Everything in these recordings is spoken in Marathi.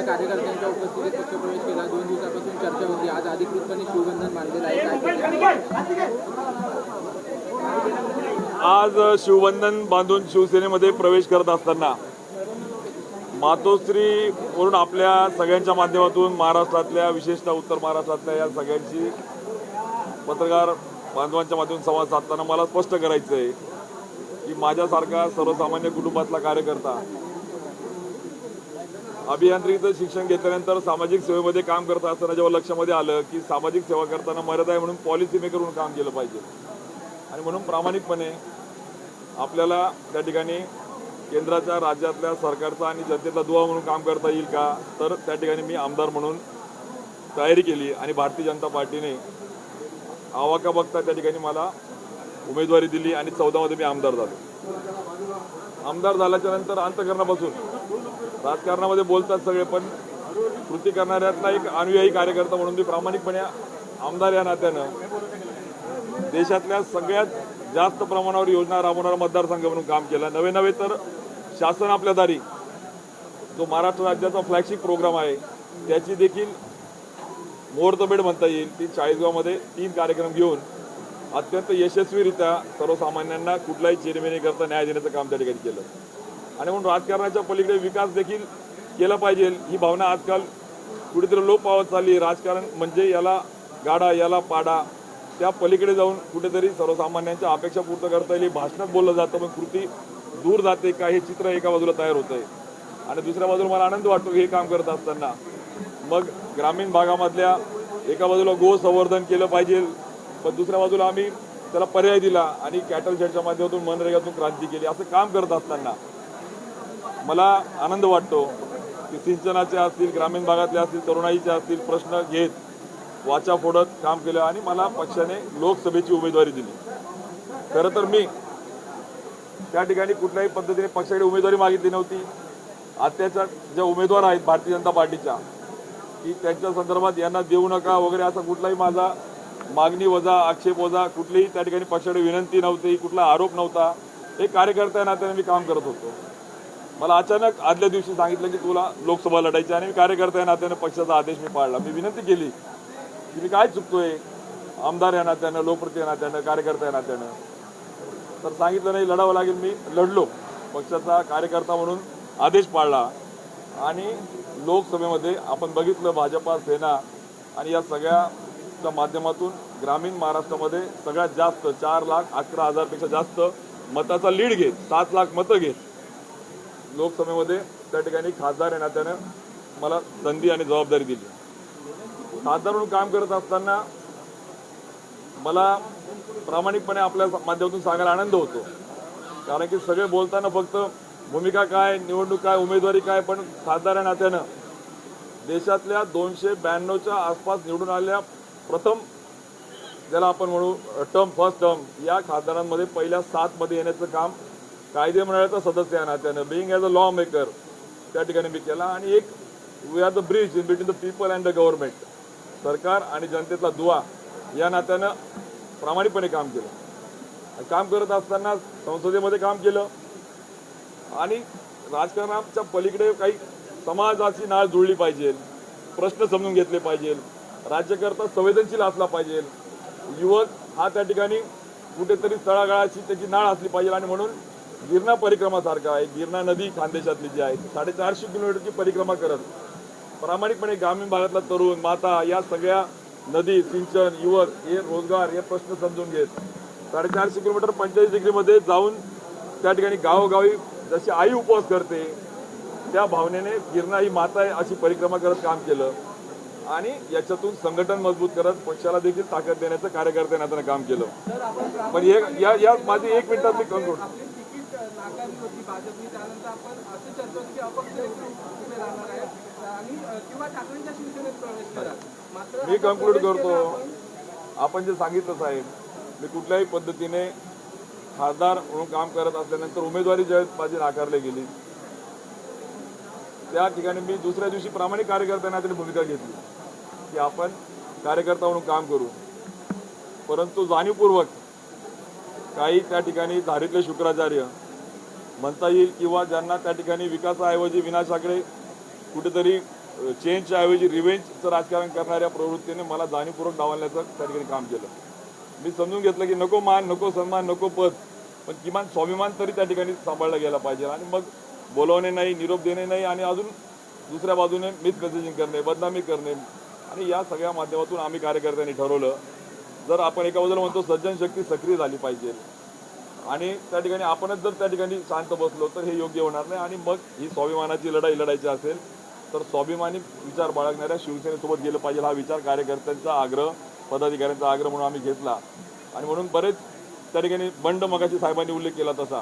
पक्षाच्या कार्यकर्त्यांच्या उपस्थितीत पक्षप्रवेश केला. दोन दिवसापासून चर्चा होती. आज अधिकृतपणे शिवबंधन बांधलेलं आहे. आज शिवबंधन बांधून शिवसेनेमध्ये प्रवेश करत असताना मातोश्री वरून आपल्या सगळ्यांच्या माध्यमातून महाराष्ट्रातल्या विशेषतः उत्तर महाराष्ट्रातल्या या सगळ्यांची पत्रकार बांधवांच्या माध्यमातून संवाद साधताना मला स्पष्ट करायचं आहे की माझ्यासारखा सर्वसामान्य कुटुंबातला कार्यकर्ता अभियांत्रिकीचं शिक्षण घेतल्यानंतर सामाजिक सेवेमध्ये काम करत असताना जेव्हा लक्षामध्ये आलं की सामाजिक सेवा करताना मर्यादा आहे म्हणून पॉलिसी मेकर म्हणून काम केलं पाहिजे. आणि म्हणून प्रामाणिकपणे आपल्याला त्या ठिकाणी केंद्राच्या राज्यातल्या सरकारचा आणि जनतेचा दुवा म्हणून काम करता येईल का? तर त्या ठिकाणी मी आमदार म्हणून तयारी केली आणि भारतीय जनता पार्टीने आवाका बघता त्या ठिकाणी मला उमेदवारी दिली आणि चौदामध्ये मी आमदार झालो. आमदार झाल्याच्यानंतर अंतकरणापासून राजकारणामध्ये बोलतात सगळे पण कृती करणाऱ्यातला एक अनुयायी कार्यकर्ता म्हणून मी प्रामाणिकपणे आमदार या नात्यानं देशातल्या सगळ्यात जास्त प्रमाणावर योजना राबवणारा मतदारसंघ म्हणून काम केलं. नवे नवे तर शासन आपल्या दारी. जो महाराष्ट्र राज्याचा फ्लॅगशिप प्रोग्राम आहे त्याची देखील मुहूर्तमेढ म्हणता येईल. ती चाळीसगावमध्ये तीन कार्यक्रम घेऊन अत्यंत यशस्वीरित्या सर्वसामान्यांना कुठलाही चिरमिनी करता न्याय देण्याचं काम त्या ठिकाणी केलं. आणि म्हणून राजकारणाच्या पलीकडे विकास देखील केला पाहिजे. ही भावना आजकाल कुठेतरी लोप पावत चालली राजकारण म्हणजे याला गाडा याला पाडा. त्या पलीकडे जाऊन कुठेतरी सर्वसामान्यांच्या अपेक्षा पूर्ण करता येईल. भाषणात बोललं जातं पण कृती दूर जाते. का हे चित्र एका बाजूला तयार होत आहे आणि दुसऱ्या बाजूला मला आनंद वाटतो हे काम करत असताना. मग ग्रामीण भागामधल्या एका बाजूला गो संवर्धन केलं पाहिजे. पण दुसऱ्या बाजूला आम्ही त्याला पर्याय दिला आणि कॅटल शेडच्या माध्यमातून मनरेगातून क्रांती केली. असं काम करत असताना मला आनंद वाटतो की सिंचनाचे असतील ग्रामीण भागातले असतील तरुणाईचे असतील प्रश्न घेत वाचा फोडत काम केलं आणि मला पक्षाने लोकसभेची उमेदवारी दिली. खरं तर मी त्या ठिकाणी कुठल्याही पद्धतीने पक्षाकडे उमेदवारी मागितली नव्हती. आत्याच्या ज्या उमेदवार आहेत भारतीय जनता पार्टीच्या की त्यांच्या संदर्भात यांना देऊ नका वगैरे असा कुठलाही माझा मागणी वजा आक्षेप वजा कुठलीही त्या ठिकाणी पक्षाकडे विनंती नव्हती कुठला आरोप नव्हता. एक कार्यकर्त्या नात्याने मी काम करत होतो. मला अचानक आदल्या दिवशी सांगितलं की तुला लोकसभा लढायची आणि मी कार्यकर्त्या नात्याने पक्षाचा आदेश मी पाळला. मी विनंती केली की मी काय चुकतोय? आमदार या नात्यानं लोकप्रती या नात्यानं कार्यकर्ता या नात्यानं. तर सांगितलं नाही लढावं लागेल. मी लढलो. पक्षाचा कार्यकर्ता म्हणून आदेश पाळला. आणि लोकसभेमध्ये आपण बघितलं भाजपा सेना आणि या सगळ्याच्या माध्यमातून ग्रामीण महाराष्ट्रामध्ये सगळ्यात जास्त चार लाख अकरा हजारपेक्षा जास्त मताचा लीड घेत सात लाख मतं घेत. लोकसभेमध्ये त्या ठिकाणी खासदार या नात्यानं मला संधी आणि जबाबदारी दिली. खासदार म्हणून काम करत असताना मला प्रामाणिकपणे आपल्या माध्यमातून सांगायला आनंद होतो. कारण की सगळे बोलताना फक्त भूमिका काय निवडणूक काय उमेदवारी काय पण खासदार या नात्यानं देशातल्या दोनशे ब्याण्णवच्या आसपास निवडून आलेल्या प्रथम ज्याला आपण म्हणू टर्म फर्स्ट टर्म या खासदारांमध्ये पहिल्या सातमध्ये येण्याचं काम कायदे मंडळाचा सदस्य या नात्यानं being as a law maker त्या ठिकाणी मी केला. आणि एक we are the bridge in between the people and the government सरकार आणि जनतेतला दुवा या नात्यानं प्रामाणिकपणे काम केलं. काम करत असताना संसदेमध्ये काम केलं. आणि राजकारणाच्या पलीकडे काही समाजाची नाळ जुळली पाहिजे प्रश्न समजून घेतले पाहिजे राज्यकर्ता संवेदनशील असला पाहिजे. युवक हा त्या ठिकाणी कुठेतरी तळागाळाची त्याची नाळ असली पाहिजे. आणि म्हणून गिरणा परिक्रमासारखा आहे. गिरणा नदी खानदेशातली जी आहे साडेचारशे किलोमीटरची परिक्रमा करत प्रामाणिकपणे ग्रामीण भागातला तरुण माता या सगळ्या नदी सिंचन युवक हे रोजगार हे प्रश्न समजून घेत साडेचारशे किलोमीटर पंचेचाळीस डिग्रीमध्ये जाऊन त्या ठिकाणी गावोगावी जशी आई उपवास करते त्या भावनेने गिरणा ही माता आहे अशी परिक्रमा करत काम केलं आणि याच्यातून संघटन मजबूत करत पक्षाला देखील ताकद देण्याचं कार्यकर्त्यांना आता काम केलं. पण हे या या माझी एक मिनिटातली कंक्लूड नाकारली होती भाजपने त्यानंतर आपण अशी चर्चा होती की अपक्ष उभे राहणार आहेत. आणि किंवा ठाकरेंच्या शिवसेनेत प्रवेश करा मात्र मी कन्क्लूड करतो. आपण. जे सांगितलं साहेब मी कुठल्याही पद्धतीने खासदार म्हणून काम करत असल्यानंतर उमेदवारी ज्यावेळेस माझी नाकारली गेली. त्या ठिकाणी मी दुसऱ्या दिवशी प्रामाणिक कार्यकर्त्यांना त्यांनी भूमिका घेतली की आपण कार्यकर्ता म्हणून काम करू. परंतु जाणीवपूर्वक काही त्या ठिकाणी धारीतले शुक्राचार्य म्हणता येईल किंवा ज्यांना त्या ठिकाणी विकासाऐवजी विनाशाकडे कुठेतरी चेंजच्या ऐवजी रिव्हेंजचं राजकारण करणाऱ्या प्रवृत्तीने मला जाणीवपूर्वक डावलण्याचं त्या ठिकाणी काम केलं. मी समजून घेतलं की नको मान नको सन्मान नको पद पण किमान स्वाभिमान तरी त्या ठिकाणी सांभाळला गेला पाहिजे. आणि मग बोलवणे नाही निरोप देणे नाही आणि अजून दुसऱ्या बाजूने मिस मेसेजिंग करणे बदनामी करणे. आणि या सगळ्या माध्यमातून आम्ही कार्यकर्त्यांनी ठरवलं जर आपण एका बाजूला म्हणतो सज्जन शक्ती सक्रिय झाली पाहिजे. आणि त्या ठिकाणी आपणच जर त्या ठिकाणी शांत बसलो तर हे योग्य होणार नाही. आणि मग ही स्वाभिमानाची लढाई लढायची असेल तर स्वाभिमानी विचार बाळगणाऱ्या शिवसेनेसोबत गेलं पाहिजे हा विचार कार्यकर्त्यांचा आग्रह पदाधिकाऱ्यांचा आग्रह म्हणून आम्ही घेतला. आणि म्हणून बरेच त्या ठिकाणी बंड मगाशी साहेबांनी उल्लेख केला तसा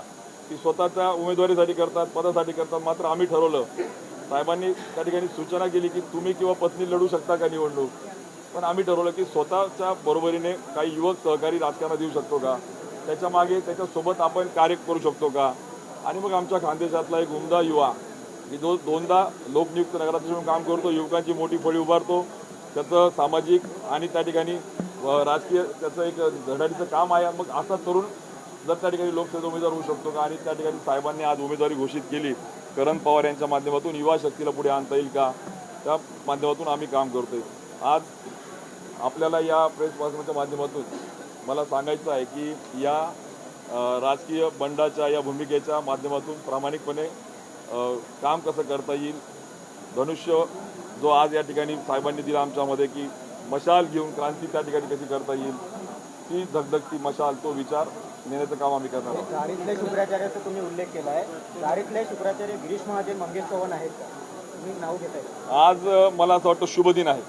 की स्वतःच्या उमेदवारीसाठी करतात पदासाठी करतात मात्र आम्ही ठरवलं. साहेबांनी त्या ठिकाणी सूचना केली की तुम्ही किंवा पत्नी लढू शकता का निवडणूक? पण आम्ही ठरवलं की स्वतःच्या बरोबरीने काही युवक सहकारी राजकारणात येऊ शकतो का? त्याच्यामागे त्याच्यासोबत आपण कार्य करू शकतो का? आणि मग आमच्या खानदेशातला एक उमदा युवा की जो दोनदा लोकनियुक्त नगराध्यक्ष म्हणून काम करतो युवकांची मोठी फळी उभारतो. त्याचं सामाजिक आणि त्या ठिकाणी राजकीय त्याचं एक धडाडीचं काम आहे. मग असा तरुण जर त्या ठिकाणी लोकसभेचा उमेदवार होऊ शकतो का? आणि त्या ठिकाणी साहेबांनी आज उमेदवारी घोषित केली. करण पवार यांच्या माध्यमातून युवा शक्तीला पुढे आणता येईल का? त्या माध्यमातून आम्ही काम करतोय. आज आपल्याला या प्रेस कॉन्फरन्सच्या माध्यमातून मला सांगायचं आहे की या राजकीय बंडाच्या या भूमिकेच्या माध्यमातून प्रामाणिकपणे काम कसं करता येईल? धनुष्य जो आज या ठिकाणी साहेबांनी दिला आमच्यामध्ये की मशाल घेऊन क्रांती त्या ठिकाणी कशी करता येईल? ती धगधगती मशाल तो विचार नेण्याचं काम आम्ही करणार आहोत. चारीतले शुक्राचार्याचा तुम्ही उल्लेख केला आहे. चारीतले शुक्राचार्य गिरीश महाजन मंगेश चव्हाण आहेत तुम्ही नाव घेताय. आज मला असं वाटतं शुभ दिन आहे.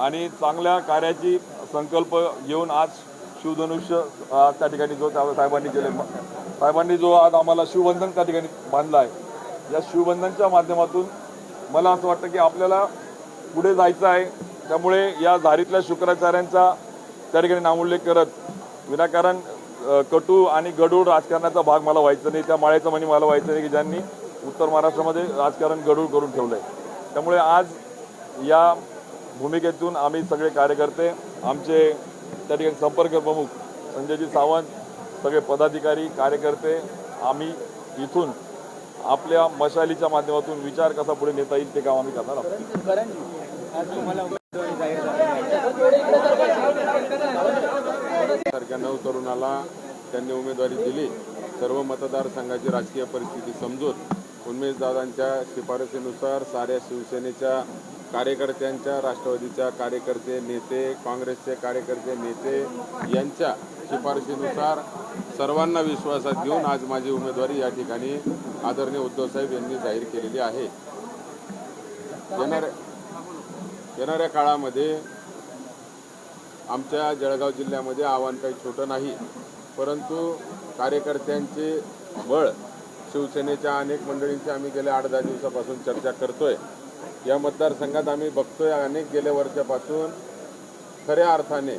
आणि चांगल्या कार्याची संकल्प घेऊन आज शिवधनुष्य त्या ठिकाणी जो त्या साहेबांनी केले. साहेबांनी जो आज आम्हाला शिवबंधन त्या ठिकाणी बांधला आहे या शिवबंधनच्या माध्यमातून मला असं वाटतं की आपल्याला पुढे जायचं आहे. त्यामुळे या झारीतल्या शुक्राचार्यांचा त्या ठिकाणी नामोल्लेख करत विनाकारण कटू आणि गडूळ राजकारणाचा भाग मला व्हायचं नाही. त्या माळ्याचं म्हणी मला व्हायचं नाही की ज्यांनी उत्तर महाराष्ट्रामध्ये राजकारण गडूळ करून ठेवलं आहे त्यामुळे आज या भूमिकेतून आम्ही सगळे कार्यकर्ते आमचे त्या ठिकाणी संपर्क प्रमुख संजयजी सावंत सगळे पदाधिकारी कार्यकर्ते आम्ही इथून आपल्या मशालीच्या माध्यमातून विचार कसा पुढे नेता येईल ते काम आम्ही करणार आहोत. सारख्या नऊ तरुणाला त्यांनी उमेदवारी दिली. सर्व मतदारसंघाची राजकीय परिस्थिती समजून उमेदवारांच्या शिफारसीनुसार साऱ्या शिवसेनेच्या कार्यकर्त्यांच्या राष्ट्रवादीच्या कार्यकर्ते नेते काँग्रेसचे कार्यकर्ते नेते यांच्या शिफारशीनुसार सर्वांना विश्वासात घेऊन आज माझी उमेदवारी या ठिकाणी आदरणीय उद्धवसाहेब यांनी जाहीर केलेली आहे. येणाऱ्या येणाऱ्या काळामध्ये आमच्या जळगाव जिल्ह्यामध्ये आव्हान काही छोटं नाही परंतु कार्यकर्त्यांचे बळ शिवसेनेच्या अनेक मंडळींची आम्ही गेल्या आठ दहा दिवसापासून चर्चा करतोय. या मतदारसंघात आम्ही बघतोय अनेक गेल्या वर्षापासून खऱ्या अर्थाने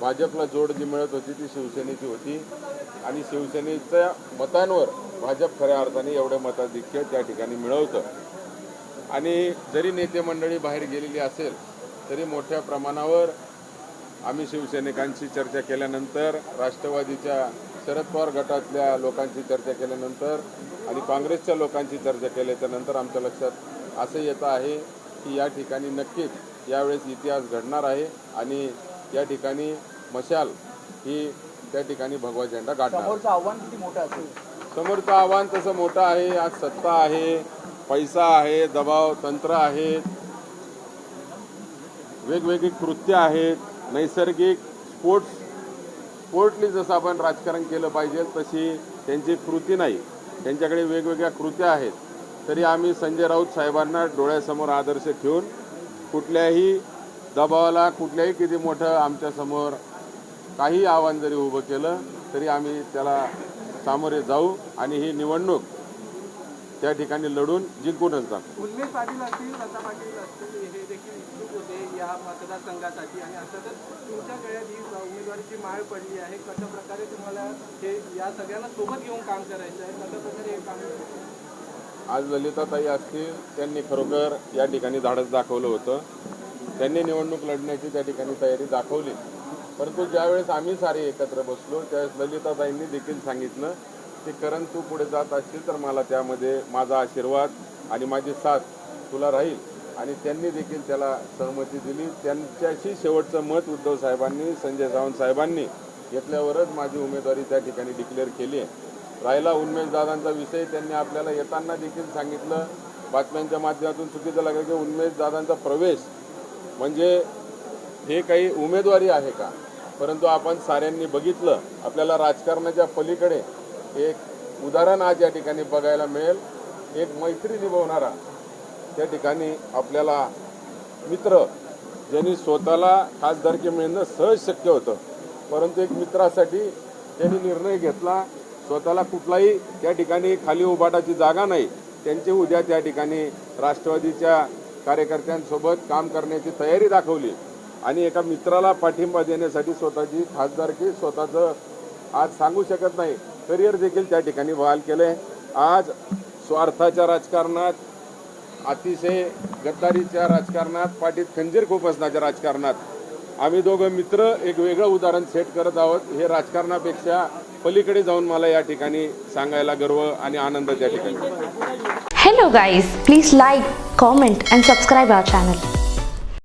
भाजपला जोड जी मिळत होती ती शिवसेनेची होती. आणि शिवसेनेच्या मतांवर भाजप खऱ्या अर्थाने एवढं मताधिक्य त्या ठिकाणी मिळवतं. आणि जरी नेते मंडळी बाहेर गेलेली असेल तरी मोठ्या प्रमाणावर आम्ही शिवसैनिकांशी चर्चा केल्यानंतर राष्ट्रवादीच्या शरद पवार गटातल्या लोकांची चर्चा केल्यानंतर आणि काँग्रेसच्या लोकांची चर्चा केल्याच्यानंतर आमच्या लक्षात असं येतं आहे की या ठिकाणी नक्कीच यावेळेस इतिहास घडणार आहे आणि या ठिकाणी मशाल ही त्या ठिकाणी भगवा झेंडा गाठणार. समोरचं आव्हान किती मोठं असेल? समोरचं आव्हान तसं मोठं आहे आज सत्ता आहे पैसा आहे दबाव तंत्र आहेत वेगवेगळी कृत्य आहेत नैसर्गिक स्पोर्ट्स स्पोर्टली जसं आपण राजकारण केलं पाहिजे तशी त्यांची कृती नाही. त्यांच्याकडे वेगवेगळ्या कृत्या आहेत. तरी आम्ही संजय राऊत साहेबांना डोळ्यासमोर आदर्श ठेवून कुठल्याही दबावाला कुठल्याही किती मोठं आमच्यासमोर काही आव्हान जरी उभं केलं तरी आम्ही त्याला सामोरे जाऊ आणि ही निवडणूक त्या ठिकाणी लढून जिंकूनच दाखवू आज ललिताताई असतील त्यांनी खरोखर या ठिकाणी धाडस दाखवलं होतं. त्यांनी निवडणूक लढण्याची त्या ठिकाणी तयारी दाखवली. परंतु ज्यावेळेस आम्ही सारे एकत्र बसलो त्यावेळेस ललिताताईंनी देखील सांगितलं की करण तू पुढे जात असशील तर मला त्यामध्ये माझा आशीर्वाद आणि माझी साथ तुला राहील. आणि त्यांनी देखील त्याला सहमती दिली. त्यांच्याशी शेवटचं मत उद्धव साहेबांनी संजय सावंत साहेबांनी घेतल्यावरच माझी उमेदवारी त्या ठिकाणी डिक्लेअर केली आहे. राहिला उन्मेष दादांचा विषय त्यांनी आपल्याला येताना देखील सांगितलं बातम्यांच्या माध्यमातून चुकीचं लागलं की उन्मेष दादांचा प्रवेश म्हणजे हे काही उमेदवारी आहे का? परंतु आपण साऱ्यांनी बघितलं आपल्याला राजकारणाच्या पलीकडे एक उदाहरण आज या ठिकाणी बघायला मिळेल. एक मैत्री निभवणारा त्या ठिकाणी आपल्याला मित्र ज्यांनी स्वतःला खासदारकी मिळणं सहज शक्य होतं. परंतु एक मित्रासाठी त्यांनी निर्णय घेतला स्वतःला कुठलाही त्या ठिकाणी खाली उभाटाची जागा नाही. त्यांची उद्या त्या ठिकाणी राष्ट्रवादीच्या कार्यकर्त्यांसोबत काम करण्याची तयारी दाखवली. आणि एका मित्राला पाठिंबा देण्यासाठी स्वतःची खासदारकी स्वतःचं आज सांगू शकत नाही. करिअर देखील त्या ठिकाणी बहाल केले आज स्वार्थाच्या राजकारणात अतिशय गद्दारीच्या राजकारणात पाठीत खंजीर खुपसण्याच्या राजकारणात आम्ही दोघं मित्र एक वेगळं उदाहरण सेट करत आहोत. हे राजकारणापेक्षा पलीकडे जाऊन मला या ठिकाणी सांगायला गर्व आणि आनंद त्या ठिकाणी. Hello guys please like comment and subscribe our channel